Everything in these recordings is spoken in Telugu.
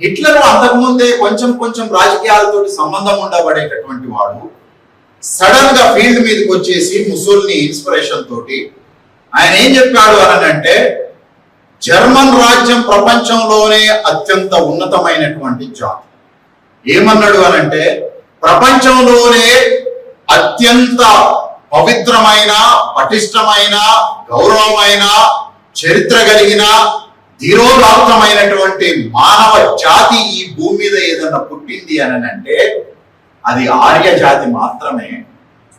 హిట్లర్ అంతకుముందే కొంచెం కొంచెం రాజకీయాలతో సంబంధం ఉండబడేటటువంటి వాడు. సడన్గా ఫీల్డ్ మీదకి వచ్చేసి ముసోల్ని ఇన్స్పిరేషన్ తోటి ఆయన ఏం చెప్పాడు అని అంటే జర్మన్ రాజ్యం ప్రపంచంలోనే అత్యంత ఉన్నతమైనటువంటి జాతి. ఏమన్నాడు అనంటే ప్రపంచంలోనే అత్యంత పవిత్రమైన పటిష్టమైన గౌరవమైన చరిత్ర కలిగిన ధీరోదాత్తమైనటువంటి మానవ జాతి ఈ భూమి మీద ఏదన్నా పుట్టింది అని అంటే అది ఆర్య జాతి మాత్రమే.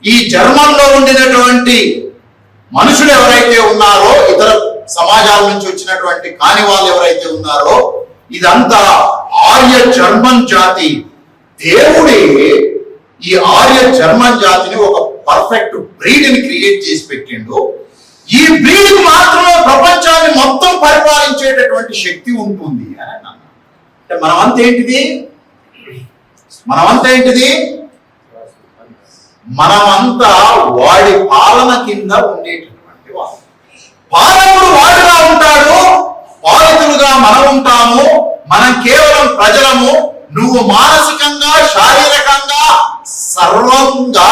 ఈ జర్మంలో ఉండినటువంటి మనుషులు ఎవరైతే ఉన్నారో ఇతర సమాజాల నుంచి వచ్చినటువంటి కాని వాళ్ళు ఎవరైతే ఉన్నారో ఇదంతా ఆర్య జర్మన్ జాతి. దేవుడే ఈ ఆర్య జర్మన్ జాతిని ఒక పర్ఫెక్ట్ బ్రీడ్ని క్రియేట్ చేసి పెట్టిండు. ఈ బ్రీడ్ మాత్రమే ప్రపంచాన్ని మొత్తం పరిపాలించేటటువంటి శక్తి ఉంటుంది అని అన్నాను అంటే మనమంతా ఏంటిది? మనమంతా ఏంటిది? మనమంతా వాడి పాలన కింద ఉండేటటువంటి వాడు. పాలకుడు వాడుగా ఉంటాడు పాలకులుగా మనం ఉంటాము మనం కేవలం ప్రజలము నువ్వు మానసికంగా శారీరకంగా సర్వంగా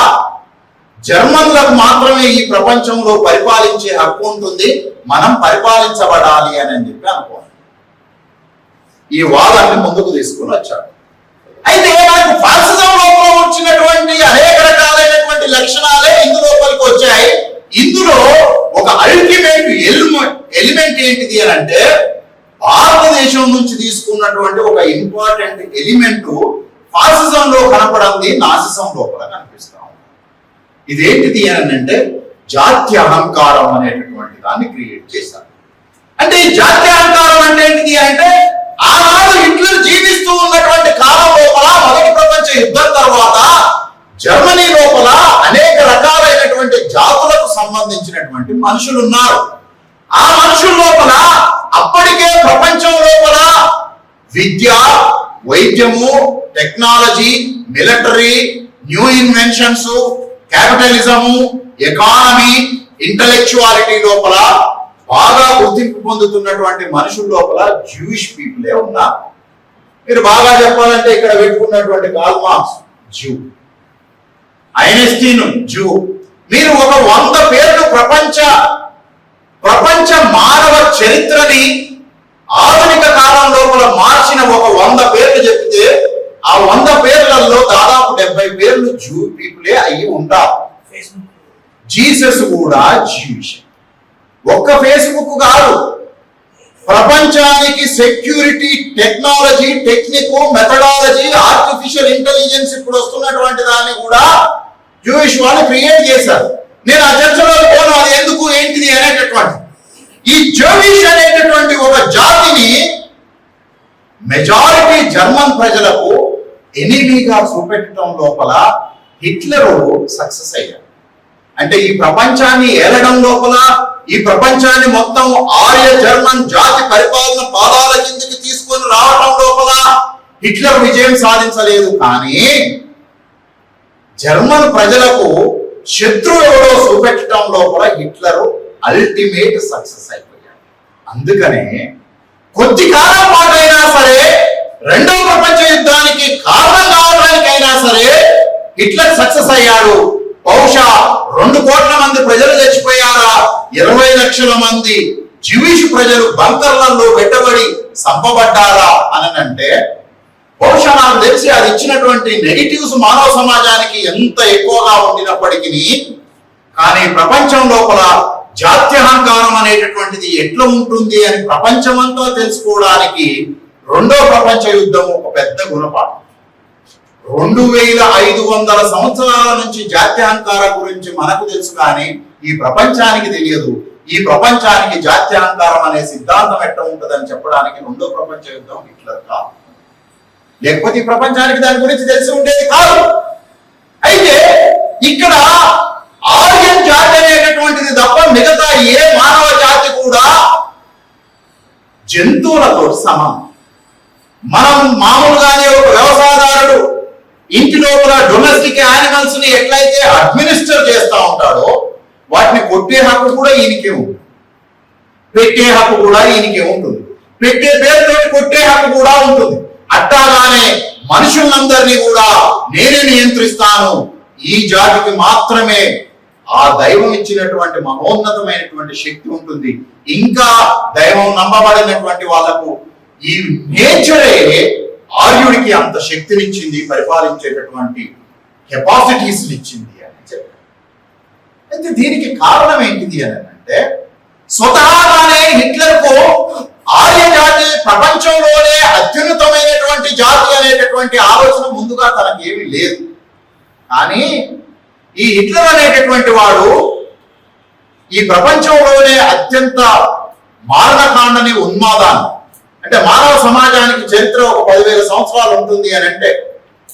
జర్మన్లకు మాత్రమే ఈ ప్రపంచంలో పరిపాలించే హక్కు ఉంటుంది. మనం పరిపాలించబడాలి అని అని చెప్పి అనుకోవాలి ఈ వాదాన్ని ముందుకు తీసుకుని వచ్చాడు. అయితే మనకు ఫాసిజం లోపల వచ్చినటువంటి అనేక రకాలైనటువంటి లక్షణాలే ఇందు లోపలికి వచ్చాయి. ఇందులో ఒక అల్టిమేట్ ఎలిమెంట్ ఏంటిది అని అంటే భారతదేశం నుంచి తీసుకున్నటువంటి ఒక ఇంపార్టెంట్ ఎలిమెంట్ ఫాసిజంలో లో కనపడింది నాసిజం లోపల కనిపిస్తుంది. ఇదేంటిది అని అంటే జాత్య అహంకారం అనేటటువంటి దాన్ని క్రియేట్ చేశారు. అంటే ఈ జాత్య అహంకారం అంటే ఏంటిది అంటే ఆనాడు హిట్లర్ జీవిస్తూ ఉన్నటువంటి కాలం లోపల మొదటి ప్రపంచ యుద్ధం తర్వాత జర్మనీ లోపల అనేక రకాలైనటువంటి జాతులకు సంబంధించినటువంటి మనుషులు ఉన్నారు ఆ మనుషుల లోపల అప్పటికే ప్రపంచం లోపల విద్య వైద్యము technology military new inventions capitalism economy intellectuality లోపల బాగా గుర్తింపు పొందుతున్నటువంటి మనుషుల లోపల జూయిష్ పీపులే ఉన్నారు. మీరు బాగా చెప్పాలంటే ఇక్కడ పెట్టుకున్నటువంటి కాల్ జూ ఐనెస్టీన్ జూ మీరు ఒక వంద పేర్లు ప్రపంచ ప్రపంచ మానవ చరిత్రని ఆధునిక కాలం లోపల మార్చిన ఒక వంద పేర్లు చెప్తే ఆ వంద పేర్లలో దాదాపు డెబ్బై పేర్లు జూ పీపులే అయ్యి ఉంటారు. జీసస్ కూడా జీవిష్ ఒక్క ఫేస్బుక్ కాదు. ప్రపంచానికి security technology technique methodology artificial intelligence ఇప్పుడు వస్తున్నటువంటి దాన్ని కూడా జూయిష్ వాళ్ళు క్రియేట్ చేశారు. నేను ఆ చర్చలో పోను అది ఎందుకు ఏంటిది అనేటటువంటి. ఈ జూయిష్ అనేటటువంటి ఒక జాతిని మెజారిటీ జర్మన్ ప్రజలకు ఎనిమీగా చూపెట్టడం లోపల హిట్లరు సక్సెస్ అయ్యారు. అంటే ఈ ప్రపంచాన్ని ఏలడం లోపల ఈ ప్రపంచాన్ని మొత్తం ఆర్య జర్మన్ జాతి పరిపాలన పాదాల కిందికి తీసుకొని రావడం లోపల హిట్లర్ విజయం సాధించలేదు. కానీ జర్మన్ ప్రజలకు శత్రువు ఎవరో చూపెట్టడం లోపల హిట్లర్ అల్టిమేట్ సక్సెస్ అయిపోయాడు అందుకనే కొద్ది కాలం పాటైనా సరే రెండవ ప్రపంచ యుద్ధానికి కారణం కావడానికైనా సరే హిట్లర్ సక్సెస్ అయ్యాడు. బహుశా రెండు కోట్ల మంది ప్రజలు చచ్చిపోయారా? ఇరవై లక్షల మంది జివిష్ ప్రజలు బంకర్లలో పెట్టబడి చంపబడ్డారా అని అంటే బహుశా నాకు తెలిసి అది ఇచ్చినటువంటి నెగిటివ్స్ మానవ సమాజానికి ఎంత ఎక్కువగా ఉండినప్పటికీ కానీ ప్రపంచం లోపల జాత్యహంకారం అనేటటువంటిది ఎట్లా ఉంటుంది అని ప్రపంచమంతా తెలుసుకోవడానికి రెండో ప్రపంచ యుద్ధం ఒక పెద్ద గుణపాఠం. రెండు వేల ఐదు వందల సంవత్సరాల నుంచి జాత్యహంకారం గురించి మనకు తెలుసు కానీ ఈ ప్రపంచానికి తెలియదు. ఈ ప్రపంచానికి జాత్యహంకారం అనే సిద్ధాంతం ఎట్లా ఉంటుందని చెప్పడానికి రెండో ప్రపంచ యుద్ధం హిట్లర్ కాదు లేకపోతే ఈ ప్రపంచానికి దాని గురించి తెలిసి ఉండేది కాదు. అయితే ఇక్కడ ఆర్యన్ జాతి అనేటటువంటిది తప్ప మిగతా ఏ మానవ జాతి కూడా జంతువులతో సమానం. మనం మామూలుగానే ఒక వ్యవసాయదారుడు ఇంటి లోపల డొమెస్టిక్ యానిమల్స్ని ఎట్లయితే అడ్మినిస్టర్ చేస్తా ఉంటాడో వాటిని కొట్టే హక్కు కూడా ఈయనకే ఉంటుంది. పెట్టే హక్కు కూడా ఈయనకే ఉంటుంది. పెట్టే పేరుతో కొట్టే హక్కు కూడా ఉంటుంది. అట్టాగానే మనుషులందరినీ కూడా నేనే నియంత్రిస్తాను. ఈ జాతికి మాత్రమే ఆ దైవం ఇచ్చినటువంటి మహోన్నతమైనటువంటి శక్తి ఉంటుంది. ఇంకా దైవం నమ్మబడినటువంటి వాళ్ళకు ఈ నేచరే ఆర్యుడికి అంత శక్తినిచ్చింది పరిపాలించేటటువంటి కెపాసిటీస్ ఇచ్చింది అని చెప్పారు. అయితే దీనికి కారణం ఏంటిది అని అంటే స్వతహాగానే హిట్లర్కు ఆర్య జాతి ప్రపంచంలోనే అత్యున్నతమైనటువంటి జాతి అనేటటువంటి ఆలోచన ముందుగా తనకి ఏమీ లేదు. కానీ ఈ హిట్లర్ అనేటటువంటి వాడు ఈ ప్రపంచంలోనే అత్యంత మారణకాండని ఉన్మాదాన్ని అంటే మానవ సమాజానికి చరిత్ర ఒక పదివేల సంవత్సరాలు ఉంటుంది అని అంటే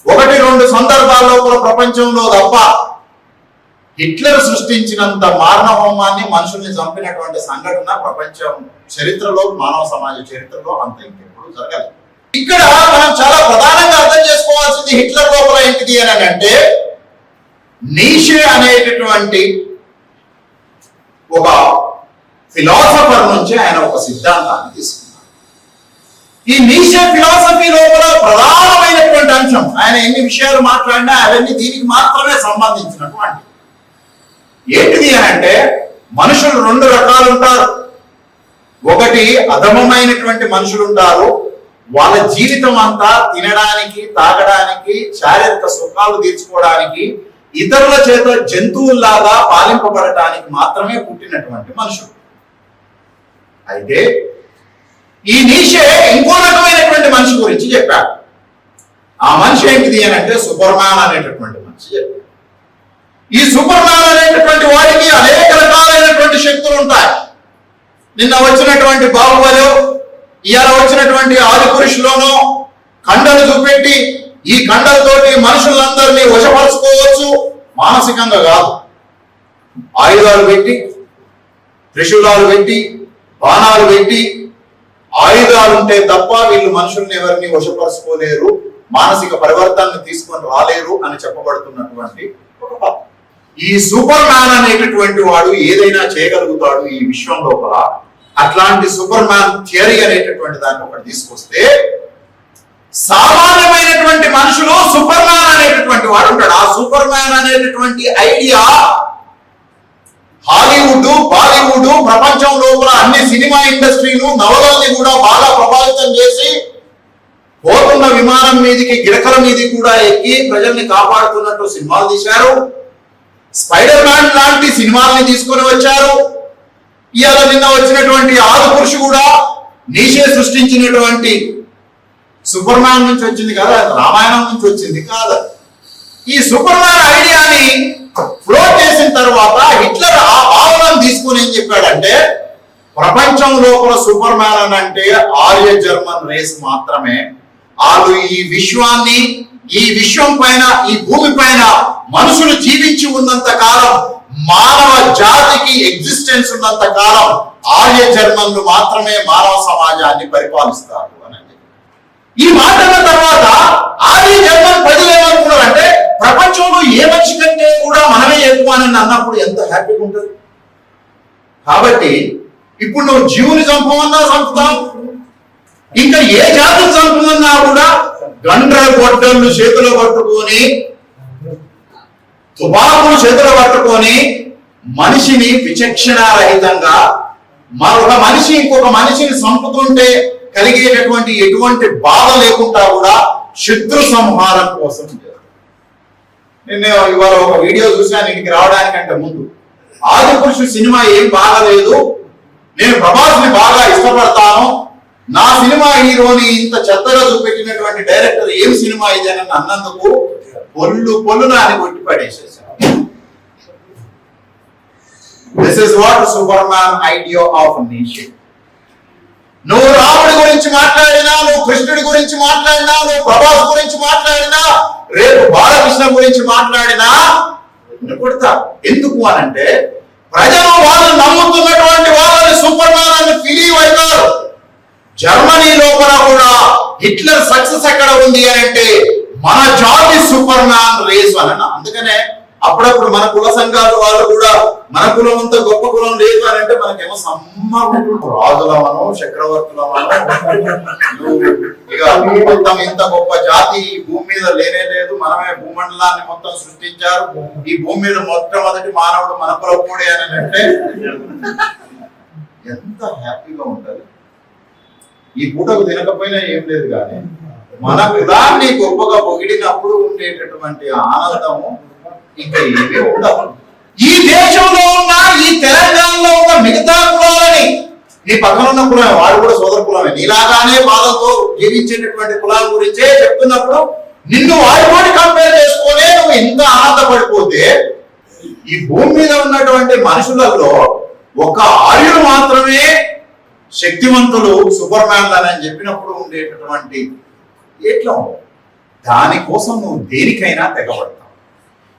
ఒకటి రెండు సందర్భాల్లో కూడా ప్రపంచంలో తప్ప హిట్లర్ సృష్టించినంత మారణ హోమాన్ని మనుషుల్ని చంపినటువంటి సంఘటన ప్రపంచం చరిత్రలో మానవ సమాజ చరిత్రలో అంత ఇంకెప్పుడు జరగదు ఇక్కడ మనం చాలా ప్రధానంగా అర్థం చేసుకోవాల్సింది హిట్లర్ లోపల ఏంటిది అని అంటే నీషే అనేటటువంటి ఒక ఫిలాసఫర్ నుంచి ఆయన ఒక సిద్ధాంతాన్ని తీసుకున్నారు ఈ నీషే ఫిలాసఫీ లోపల ప్రధానమైనటువంటి అంశం. ఆయన ఎన్ని విషయాలు మాట్లాడినా అవన్నీ దీనికి మాత్రమే సంబంధించినటువంటి. ఏంటిది అని అంటే మనుషులు రెండు రకాలు ఉంటారు. ఒకటి అధమమైనటువంటి మనుషులు ఉంటారు. వాళ్ళ జీవితం అంతా తినడానికి తాగడానికి శారీరక సుఖాలు తీర్చుకోవడానికి ఇతరుల చేత జంతువుల్లాగా పాలింపబడటానికి మాత్రమే పుట్టినటువంటి మనుషులు. అయితే ఈ నీషే ఇంకో రకమైనటువంటి మనిషి గురించి చెప్పాడు. ఆ మనిషి ఏంటిది అని అంటే సూపర్మాన్ అనేటటువంటి మనిషి చెప్పాడు. ఈ సూపర్మాన్ అనేటటువంటి వాడికి అనేక రకాలైనటువంటి శక్తులు ఉంటాయి. నిన్న వచ్చినటువంటి బాహుబలు ఇవాళ వచ్చినటువంటి ఆదిపురుషులోనో కండలు చూపెట్టి ఈ కండలతోటి మనుషులందరినీ వశపరచుకోవచ్చు. మానసికంగా కాదు. ఆయుధాలు పెట్టి త్రిశూలాలు పెట్టి బాణాలు పెట్టి ఆయుధాలు ఉంటే తప్ప వీళ్ళు మనుషుల్ని ఎవరిని వశపరుచుకోలేరు మానసిక పరివర్తనను తీసుకొని రాలేరు అని చెప్పబడుతున్నటువంటి ఒక పదం. ఈ సూపర్ మ్యాన్ అనేటటువంటి వాడు ఏదైనా చేయగలుగుతాడు ఈ విశ్వం లోపల అట్లాంటి సూపర్ మ్యాన్ థియరీ అనేటటువంటి దాన్ని ఒకటి తీసుకొస్తే సామాన్యమైనటువంటి మనుషులు సూపర్ మ్యాన్ అనేటటువంటి వాడు ఉంటాడు ఆ సూపర్ మ్యాన్ అనేటటువంటి ఐడియా హాలీవుడ్ బాలీవుడ్ ప్రపంచం లోపల అన్ని సినిమా ఇండస్ట్రీలు నవలల్ని కూడా బాగా ప్రభావితం చేసి పోతున్న విమానం మీదికి గిడకల మీది కూడా ఎక్కి ప్రజల్ని కాపాడుతున్నట్టు సినిమాలు తీశారు. స్పైడర్ మ్యాన్ లాంటి సినిమాల్ని తీసుకొని వచ్చారు. ఇవాళ నిన్న వచ్చినటువంటి ఆరు పురుషు కూడా నీషే సృష్టించినటువంటి సూపర్ మ్యాన్ నుంచి వచ్చింది కదా అది రామాయణం నుంచి వచ్చింది కాదు. ఈ సూపర్ మ్యాన్ ఐడియాని ఫ్లో చేసిన తర్వాత హిట్లర్ ఆ భావనను తీసుకుని ఏం చెప్పాడంటే ప్రపంచం లోపల సూపర్ మ్యాన్ అని అంటే ఆర్య జర్మన్ రేస్ మాత్రమే. వాళ్ళు ఈ విశ్వాన్ని ఈ విశ్వం పైన ఈ భూమి పైన మనుషులు జీవించి ఉన్నంత కాలం మానవ జాతికి ఎగ్జిస్టెన్స్ ఉన్నంత కాలం ఆర్య జర్మన్లు మాత్రమే మానవ సమాజాన్ని పరిపాలిస్తారు అని ఈ మాటల తర్వాత ఆది జర్మన్ ప్రజలు ఏమనుకున్నారంటే ప్రపంచంలో ఏ మనిషి కంటే కూడా మనమే ఎక్కువ అని అన్నప్పుడు ఎంత హ్యాపీగా ఉంటుంది? కాబట్టి ఇప్పుడు నువ్వు జీవుని చంపమన్నా చంపుతావు. ఇంకా ఏ జాతిని చంపమన్నా కూడా గండ్ర గొడ్డళ్ళు చేతిలో పట్టుకొని తుపాకులు చేతిలో పట్టుకొని మనిషిని విచక్షణారహితంగా మరొక మనిషి ఇంకొక మనిషిని చంపుతుంటే కలిగేటటువంటి ఎటువంటి బాధ లేకుండా కూడా శత్రు సంహారం కోసం నేను ఇవాళ ఒక వీడియో చూశాను ఇంటికి రావడానికంటే ముందు. ఆది సినిమా ఏం బాగలేదు. నేను ప్రభాస్ని బాగా ఇష్టపడతాను. నా సినిమా హీరోని ఇంత చెత్తగా చూపెట్టినటువంటి డైరెక్టర్ ఏం సినిమా ఇది అని అన్నందుకు పొల్లు పొల్లు నాని కొట్టి పడేసేసాను this is what superman idea of nation నువ్వు రాముడి గురించి మాట్లాడినా నువ్వు కృష్ణుడి గురించి మాట్లాడినా నువ్వు ప్రభాస్ గురించి మాట్లాడినా రేపు బాలకృష్ణ గురించి మాట్లాడినా కొడతా. ఎందుకు అనంటే ప్రజలు వాళ్ళు నమ్ముతున్నటువంటి వాళ్ళని సూపర్ మ్యాన్ అని ఫిలీవ్ అవుతారు జర్మనీ లోపల కూడా హిట్లర్ సక్సెస్ ఎక్కడ ఉంది అని అంటే మన జాతి సూపర్ మ్యాన్ రేస్ అని అందుకనే అప్పుడప్పుడు మన కుల సంఘాల వాళ్ళు కూడా మన కులం అంత గొప్ప కులం లేదు అని అంటే మనకేమో సమ్మ రాజులమనో చక్రవర్తులమనో ఇక మొత్తం ఇంత గొప్ప జాతి ఈ భూమి మీద లేనే లేదు. మనమే భూమండలాన్ని మొత్తం సృష్టించారు. ఈ భూమి మీద మొట్టమొదటి మానవుడు మన కులపూడి అని అంటే ఎంత హ్యాపీగా ఉంటది. ఈ పూటకు తినకపోయినా ఏం లేదు కానీ మన కులాన్ని గొప్పగా పొగిడినప్పుడు ఉండేటటువంటి ఆనందము ఇంకా ఏమీ ఈ దేశంలో ఉన్న ఈ తెలంగాణలో ఉన్న మిగతా కులాలని నీ పక్కన ఉన్న కులమే వాడు కూడా సోదర కులమే. నీలాగానే బాధతో జీవించేటటువంటి కులాల గురించే చెప్తున్నప్పుడు నిన్ను వాడితోటి కంపేర్ చేసుకునే నువ్వు ఇంత ఆనందపడిపోతే ఈ భూమి మీద ఉన్నటువంటి మనుషులలో ఒక ఆర్యుడు మాత్రమే శక్తివంతులు సూపర్ మ్యాన్లు అని చెప్పినప్పుడు ఉండేటటువంటి ఎట్లా దానికోసం నువ్వు దేనికైనా తెగబడతావు.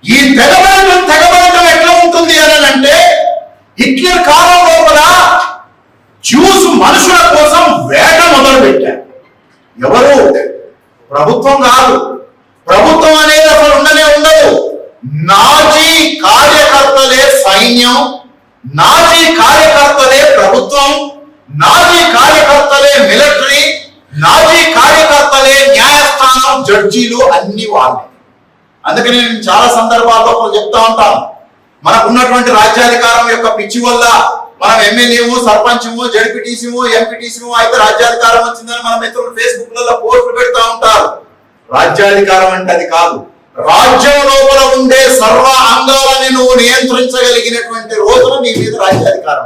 ఈ తెగబడటం తెగబడటం ఎట్లా ఉంటుంది అని అంటే హిట్లర్ కాలం లోపల జ్యూస్ మనుషుల కోసం వేట మొదలు పెట్టారు ఎవరు? ప్రభుత్వం కాదు. ప్రభుత్వం అనేది అసలు ఉండనే ఉండదు. నాజీ కార్యకర్తలే సైన్యం నాజీ కార్యకర్తలే ప్రభుత్వం నాజీ కార్యకర్తలే మిలిటరీ నాజీ కార్యకర్తలే న్యాయస్థానం జడ్జీలు అన్ని వాళ్ళే. అందుకని నేను చాలా సందర్భాల్లో చెప్తా ఉంటాను. మనకు ఉన్నటువంటి రాజ్యాధికారం యొక్క పిచ్చి వల్ల మనం ఎమ్మెల్యేమో సర్పంచము జడ్పీటీసీము ఎంపీటీసీమో అయితే రాజ్యాధికారం వచ్చిందని మన మిత్రులు ఫేస్బుక్లలో పోస్టులు పెడతా ఉంటారు. రాజ్యాధికారం అంటే అది కాదు. రాజ్యం లోపల ఉండే సర్వ అంగాలని నువ్వు నియంత్రించగలిగినటువంటి రోజున నీ మీద రాజ్యాధికారం